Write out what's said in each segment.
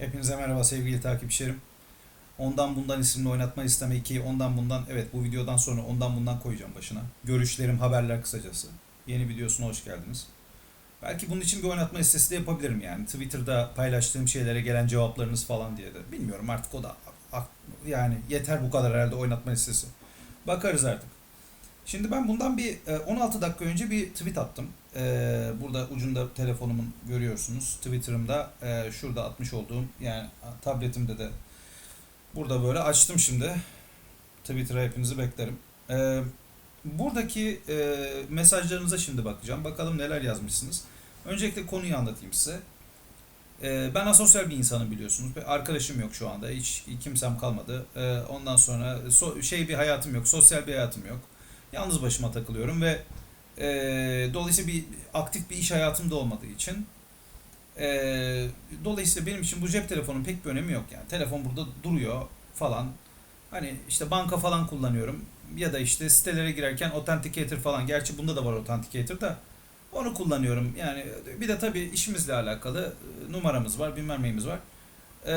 Hepinize merhaba sevgili takipçilerim. Ondan bundan isimli oynatma isteme 2, ondan bundan evet bu videodan sonra ondan bundan koyacağım başına. Görüşlerim, haberler kısacası. Yeni videosuna hoş geldiniz. Belki bunun için bir oynatma listesi de yapabilirim yani. Twitter'da paylaştığım şeylere gelen cevaplarınız falan diye de. Bilmiyorum artık o da yani yeter bu kadar herhalde oynatma listesi. Bakarız artık. Şimdi ben bundan bir e, 16 dakika önce bir tweet attım. E, Burada ucunda telefonumun görüyorsunuz. Twitter'ımda e, şurada atmış olduğum yani tabletimde de burada böyle açtım şimdi. Twitter'a hepinizi beklerim. E, Buradaki e, mesajlarınıza şimdi bakacağım. Bakalım neler yazmışsınız. Öncelikle konuyu anlatayım size. E, Ben asosyal bir insanım biliyorsunuz. Bir Arkadaşım yok şu anda. Hiç kimsem kalmadı. E, Ondan sonra so- şey bir hayatım yok. Sosyal bir hayatım yok. Yalnız başıma takılıyorum ve e, dolayısıyla bir aktif bir iş hayatım da olmadığı için e, dolayısıyla benim için bu cep telefonun pek bir önemi yok yani. Telefon burada duruyor falan. Hani işte banka falan kullanıyorum ya da işte sitelere girerken authenticator falan. Gerçi bunda da var authenticator da onu kullanıyorum. Yani bir de tabii işimizle alakalı e, numaramız var, bilmem neyimiz var. Ee,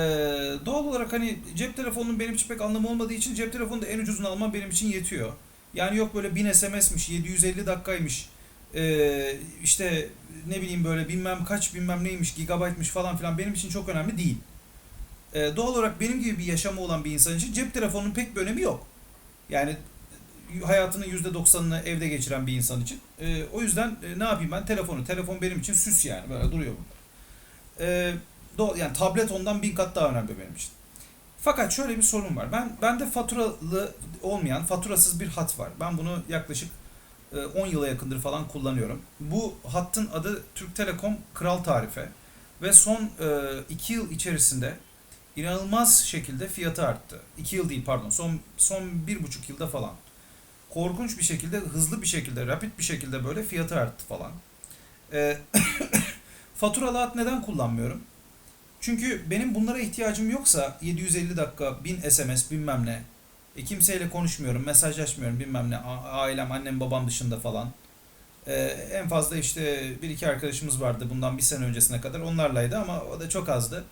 doğal olarak hani cep telefonunun benim için pek anlamı olmadığı için cep telefonu da en ucuzunu almam benim için yetiyor. Yani yok böyle 1000 SMS'miş, 750 dakikaymış, ee, işte ne bileyim böyle bilmem kaç bilmem neymiş, gigabaytmış falan filan benim için çok önemli değil. Ee, doğal olarak benim gibi bir yaşamı olan bir insan için cep telefonunun pek bir önemi yok. Yani hayatının %90'ını evde geçiren bir insan için. Ee, o yüzden e, ne yapayım ben? Telefonu. Telefon benim için süs yani. Böyle duruyor burada. Ee, yani tablet ondan bin kat daha önemli benim için. Fakat şöyle bir sorun var. Ben bende faturalı olmayan, faturasız bir hat var. Ben bunu yaklaşık e, 10 yıla yakındır falan kullanıyorum. Bu hattın adı Türk Telekom Kral Tarife ve son 2 yıl içerisinde inanılmaz şekilde fiyatı arttı. 2 yıl değil pardon. Son son bir buçuk yılda falan. Korkunç bir şekilde, hızlı bir şekilde, rapid bir şekilde böyle fiyatı arttı falan. E, faturalı hat neden kullanmıyorum? Çünkü benim bunlara ihtiyacım yoksa 750 dakika, 1000 SMS bilmem ne. E, kimseyle konuşmuyorum, mesajlaşmıyorum bilmem ne. Ailem, annem, babam dışında falan. E, en fazla işte bir iki arkadaşımız vardı bundan bir sene öncesine kadar. Onlarlaydı ama o da çok azdı.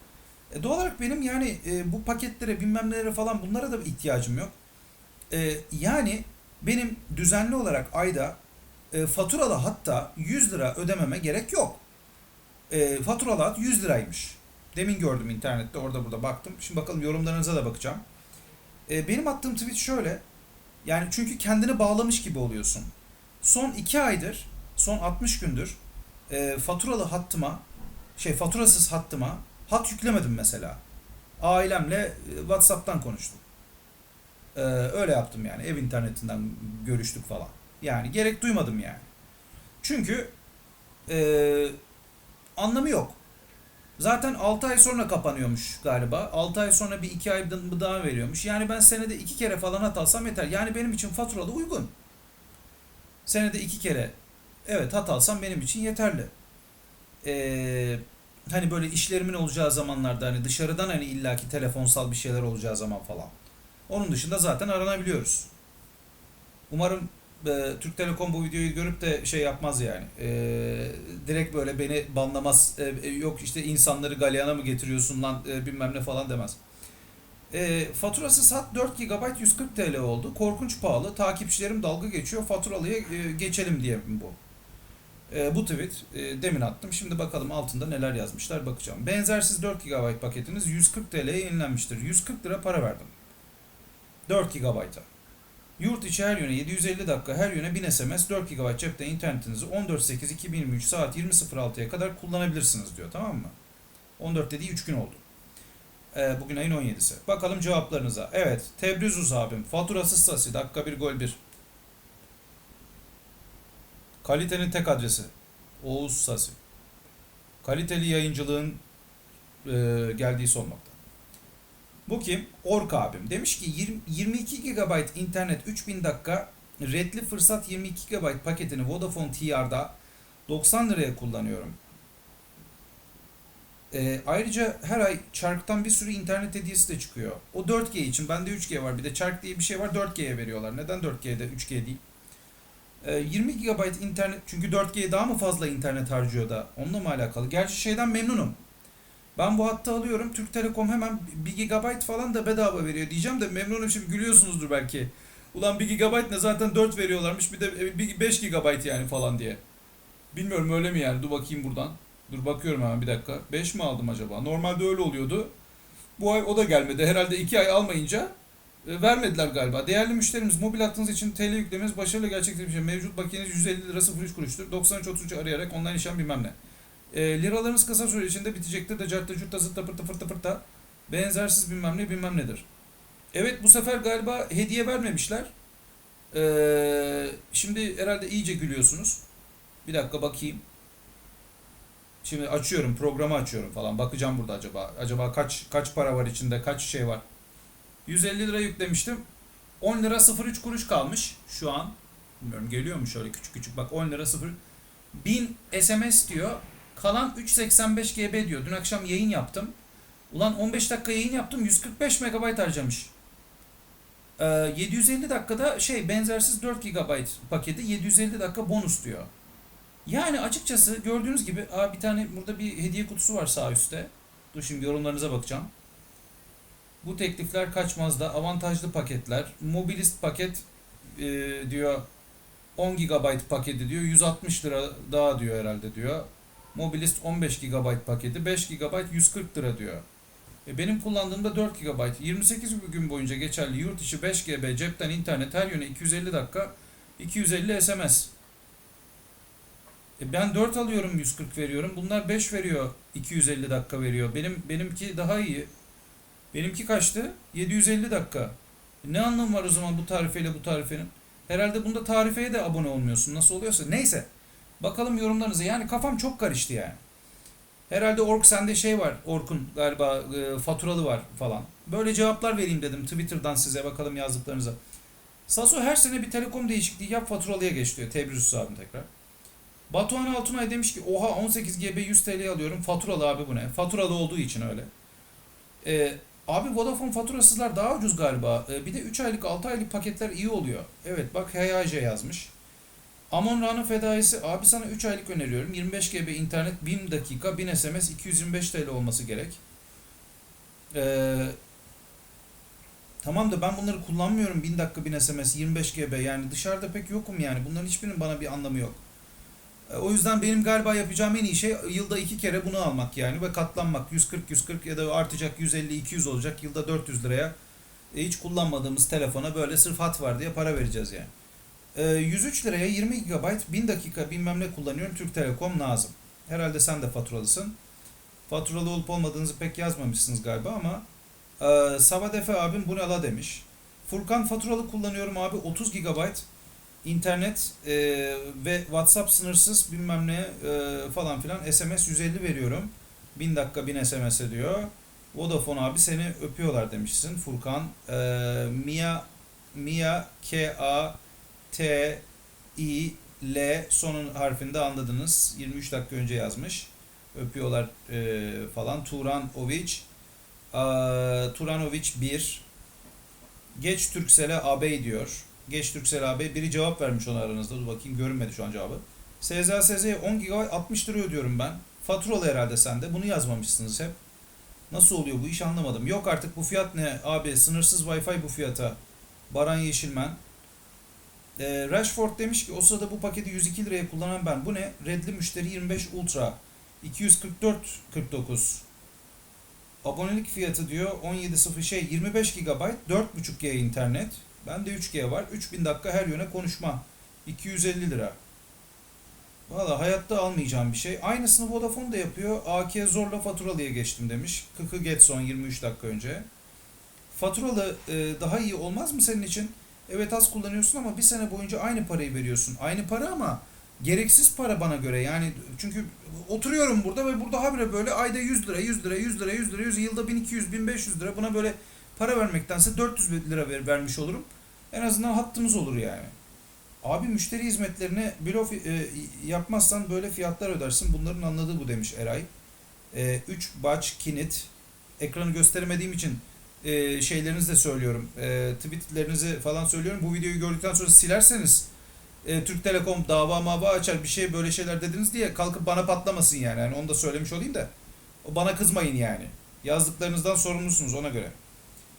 E, doğal olarak benim yani e, bu paketlere bilmem nelere falan bunlara da ihtiyacım yok. E, yani benim düzenli olarak ayda e, faturalı hatta 100 lira ödememe gerek yok. E, faturalı hat 100 liraymış. Demin gördüm internette orada burada baktım. Şimdi bakalım yorumlarınıza da bakacağım. E, benim attığım tweet şöyle. Yani çünkü kendini bağlamış gibi oluyorsun. Son 2 aydır, son 60 gündür e, faturalı hattıma, şey faturasız hattıma hat yüklemedim mesela. Ailemle e, WhatsApp'tan konuştum. E, öyle yaptım yani. Ev internetinden görüştük falan. Yani gerek duymadım yani. Çünkü e, anlamı yok. Zaten 6 ay sonra kapanıyormuş galiba. 6 ay sonra bir 2 ay daha veriyormuş. Yani ben senede 2 kere falan hat alsam yeter. Yani benim için faturalı uygun. Senede 2 kere evet hat alsam benim için yeterli. Ee, hani böyle işlerimin olacağı zamanlarda hani dışarıdan hani illaki telefonsal bir şeyler olacağı zaman falan. Onun dışında zaten aranabiliyoruz. Umarım e, Türk Telekom bu videoyu görüp de şey yapmaz yani. E, direkt böyle beni banlamaz. E, e, yok işte insanları galyana mı getiriyorsun lan e, bilmem ne falan demez. E, faturası sat 4 GB 140 TL oldu. Korkunç pahalı. Takipçilerim dalga geçiyor. Faturalıya e, geçelim diye bu. E, bu tweet e, demin attım. Şimdi bakalım altında neler yazmışlar bakacağım. Benzersiz 4 GB paketiniz 140 TL'ye yenilenmiştir. 140 lira para verdim. 4 GB'a. Yurt içi her yöne 750 dakika her yöne 1000 SMS 4 GB cepte internetinizi 14.8.2023 saat 20.06'ya kadar kullanabilirsiniz diyor tamam mı? 14 dediği 3 gün oldu. Ee, bugün ayın 17'si. Bakalım cevaplarınıza. Evet Tebrizus abim faturasız sasi dakika 1 gol 1. Kalitenin tek adresi. Oğuz Sasi. Kaliteli yayıncılığın e, geldiği olmakta. Bu kim? Ork abim. Demiş ki 20, 22 GB internet 3000 dakika redli fırsat 22 GB paketini Vodafone TR'da 90 liraya kullanıyorum. Ee, ayrıca her ay Çark'tan bir sürü internet hediyesi de çıkıyor. O 4G için. Bende 3G var. Bir de Çark diye bir şey var 4G'ye veriyorlar. Neden 4G'de 3G değil? Ee, 20 GB internet çünkü 4G daha mı fazla internet harcıyor da onunla mı alakalı? Gerçi şeyden memnunum. Ben bu hattı alıyorum. Türk Telekom hemen 1 GB falan da bedava veriyor diyeceğim de memnunum şimdi gülüyorsunuzdur belki. Ulan 1 GB ne zaten 4 veriyorlarmış bir de e, bir- 5 GB yani falan diye. Bilmiyorum öyle mi yani dur bakayım buradan. Dur bakıyorum hemen bir dakika. 5 mi aldım acaba? Normalde öyle oluyordu. Bu ay o da gelmedi. Herhalde 2 ay almayınca e, vermediler galiba. Değerli müşterimiz mobil hattınız için TL yüklemeniz başarılı gerçekleşmiş. Mevcut bakiyeniz 150 lira 03 kuruştur. 93 arayarak online işlem bilmem ne. E, liralarınız kısa süre içinde bitecektir de cartta curtta zıtta pırta fırta fırta. Benzersiz bilmem ne bilmem nedir. Evet bu sefer galiba hediye vermemişler. E, şimdi herhalde iyice gülüyorsunuz. Bir dakika bakayım. Şimdi açıyorum, programı açıyorum falan. Bakacağım burada acaba. Acaba kaç kaç para var içinde, kaç şey var. 150 lira yüklemiştim. 10 lira 03 kuruş kalmış şu an. Bilmiyorum geliyor mu şöyle küçük küçük bak 10 lira 0 1000 SMS diyor. Kalan 385 GB diyor. Dün akşam yayın yaptım. Ulan 15 dakika yayın yaptım. 145 MB harcamış. Ee, 750 dakikada şey benzersiz 4 GB paketi 750 dakika bonus diyor. Yani açıkçası gördüğünüz gibi aa, bir tane burada bir hediye kutusu var sağ üstte. Dur şimdi yorumlarınıza bakacağım. Bu teklifler kaçmazda avantajlı paketler. Mobilist paket e, diyor 10 GB paketi diyor 160 lira daha diyor herhalde diyor. Mobilist 15 GB paketi 5 GB 140 lira diyor. E benim kullandığımda 4 GB 28 gün boyunca geçerli yurt içi 5 GB cepten internet her yöne 250 dakika 250 SMS. E ben 4 alıyorum 140 veriyorum. Bunlar 5 veriyor 250 dakika veriyor. Benim benimki daha iyi. Benimki kaçtı? 750 dakika. E Ne anlamı var o zaman bu tarifeyle bu tarifenin? Herhalde bunda tarifeye de abone olmuyorsun. Nasıl oluyorsa. Neyse. Bakalım yorumlarınıza. Yani kafam çok karıştı yani. Herhalde Ork sende şey var. Orkun galiba e, faturalı var falan. Böyle cevaplar vereyim dedim Twitter'dan size bakalım yazdıklarınıza. Saso her sene bir telekom değişikliği yap faturalıya geç diyor. Tebriz abim tekrar. Batuhan Altunay demiş ki oha 18 GB 100 TL alıyorum. Faturalı abi bu ne? Faturalı olduğu için öyle. Ee, abi Vodafone faturasızlar daha ucuz galiba. Ee, bir de 3 aylık 6 aylık paketler iyi oluyor. Evet bak HYJ yazmış. Amon Ra'nın fedaisi abi sana 3 aylık öneriyorum. 25 GB internet 1000 dakika 1000 SMS 225 TL olması gerek. Ee, tamam da ben bunları kullanmıyorum 1000 dakika 1000 SMS 25 GB yani dışarıda pek yokum yani bunların hiçbirinin bana bir anlamı yok. E, O yüzden benim galiba yapacağım en iyi şey yılda iki kere bunu almak yani ve katlanmak. 140-140 ya da artacak 150-200 olacak yılda 400 liraya e, hiç kullanmadığımız telefona böyle sırf hat var diye para vereceğiz yani. E, 103 liraya 20 GB 1000 dakika bilmem ne kullanıyorum Türk Telekom Nazım. Herhalde sen de faturalısın. Faturalı olup olmadığınızı pek yazmamışsınız galiba ama e, Savadefe abim bu ne la demiş. Furkan faturalı kullanıyorum abi 30 GB internet e, ve WhatsApp sınırsız bilmem ne e, falan filan SMS 150 veriyorum. 1000 dakika 1000 SMS diyor. Vodafone abi seni öpüyorlar demişsin. Furkan e, Mia Mia K A T I L sonun harfinde anladınız. 23 dakika önce yazmış. Öpüyorlar e, falan. Turan Oviç e, Turanoviç 1 Geç Türksel'e ağabey diyor. Geç Türksel abi biri cevap vermiş ona aranızda. Dur bakayım görünmedi şu an cevabı. SZ SZ'ye 10 GB 60 lira ödüyorum ben. Faturalı herhalde sende. Bunu yazmamışsınız hep. Nasıl oluyor bu iş anlamadım. Yok artık bu fiyat ne abi sınırsız Wi-Fi bu fiyata. Baran Yeşilmen. Ee, Rashford demiş ki o sırada bu paketi 102 liraya kullanan ben. Bu ne? Redli müşteri 25 Ultra. 244.49. Abonelik fiyatı diyor 17.0 şey 25 GB 4.5G internet. Bende 3G var. 3000 dakika her yöne konuşma. 250 lira. Valla hayatta almayacağım bir şey. Aynısını Vodafone da yapıyor. AK zorla faturalıya geçtim demiş. Kıkı Getson 23 dakika önce. Faturalı e, daha iyi olmaz mı senin için? Evet az kullanıyorsun ama bir sene boyunca aynı parayı veriyorsun. Aynı para ama gereksiz para bana göre. Yani çünkü oturuyorum burada ve burada habire böyle ayda 100 lira, 100 lira, 100 lira, 100 lira, 100 yılda 1200, 1500 lira buna böyle para vermektense 400 lira ver, vermiş olurum. En azından hattımız olur yani. Abi müşteri hizmetlerine blof e, yapmazsan böyle fiyatlar ödersin. Bunların anladığı bu demiş Eray. 3 baç kinit. Ekranı gösteremediğim için e, şeylerinizi de söylüyorum. E, tweetlerinizi falan söylüyorum. Bu videoyu gördükten sonra silerseniz e, Türk Telekom dava mava açar bir şey böyle şeyler dediniz diye kalkıp bana patlamasın yani. yani onu da söylemiş olayım da. Bana kızmayın yani. Yazdıklarınızdan sorumlusunuz ona göre.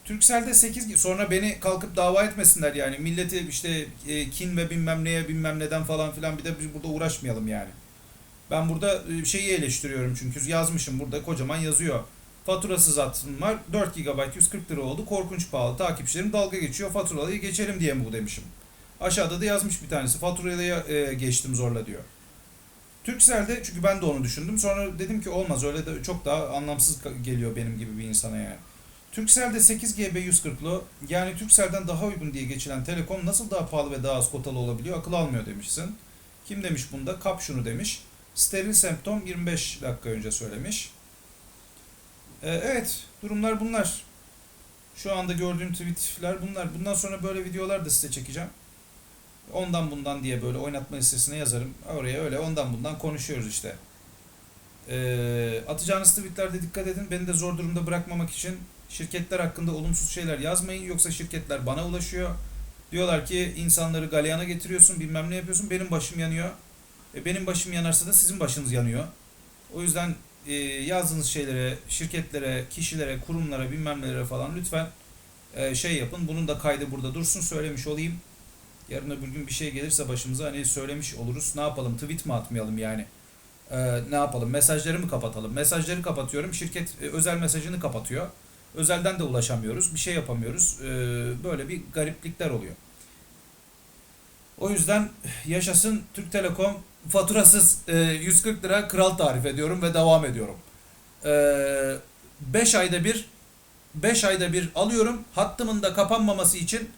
Turkcell'de 8 sonra beni kalkıp dava etmesinler yani. Milleti işte e, kin ve bilmem neye bilmem neden falan filan bir de biz burada uğraşmayalım yani. Ben burada e, şeyi eleştiriyorum çünkü yazmışım burada kocaman yazıyor. Faturasız hattım var. 4 GB 140 lira oldu. Korkunç pahalı. Takipçilerim dalga geçiyor. Faturalayı geçelim diye mi bu demişim. Aşağıda da yazmış bir tanesi. Faturayı e, geçtim zorla diyor. Turkcell'de çünkü ben de onu düşündüm. Sonra dedim ki olmaz öyle de çok daha anlamsız geliyor benim gibi bir insana yani. Turkcell'de 8 GB 140'lu yani Turkcell'den daha uygun diye geçilen Telekom nasıl daha pahalı ve daha az kotalı olabiliyor? Akıl almıyor demişsin. Kim demiş bunda? Kap şunu demiş. Steril semptom 25 dakika önce söylemiş. Ee, evet durumlar bunlar. Şu anda gördüğüm tweetler bunlar. Bundan sonra böyle videolar da size çekeceğim. Ondan bundan diye böyle oynatma listesine yazarım. Oraya öyle ondan bundan konuşuyoruz işte. Ee, atacağınız tweetlerde dikkat edin. Beni de zor durumda bırakmamak için şirketler hakkında olumsuz şeyler yazmayın. Yoksa şirketler bana ulaşıyor. Diyorlar ki insanları galeyana getiriyorsun bilmem ne yapıyorsun. Benim başım yanıyor. E, benim başım yanarsa da sizin başınız yanıyor. O yüzden e, yazdığınız şeylere, şirketlere, kişilere, kurumlara bilmem nelere falan lütfen e, şey yapın. Bunun da kaydı burada dursun söylemiş olayım. Yarın öbür gün bir şey gelirse başımıza hani söylemiş oluruz. Ne yapalım? Tweet mi atmayalım yani? Ee, ne yapalım? Mesajları mı kapatalım? Mesajları kapatıyorum. Şirket e, özel mesajını kapatıyor. Özelden de ulaşamıyoruz. Bir şey yapamıyoruz. Ee, böyle bir gariplikler oluyor. O yüzden yaşasın Türk Telekom faturasız e, 140 lira kral tarif ediyorum ve devam ediyorum. 5 ayda bir 5 ayda bir alıyorum. Hattımın da kapanmaması için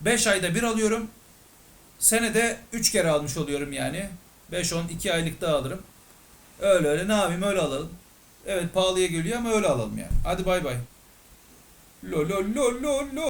5 ayda bir alıyorum. Senede 3 kere almış oluyorum yani. 5-10 2 aylık daha alırım. Öyle öyle ne yapayım öyle alalım. Evet pahalıya geliyor ama öyle alalım yani. Hadi bay bay. Lo lo lo lo lo.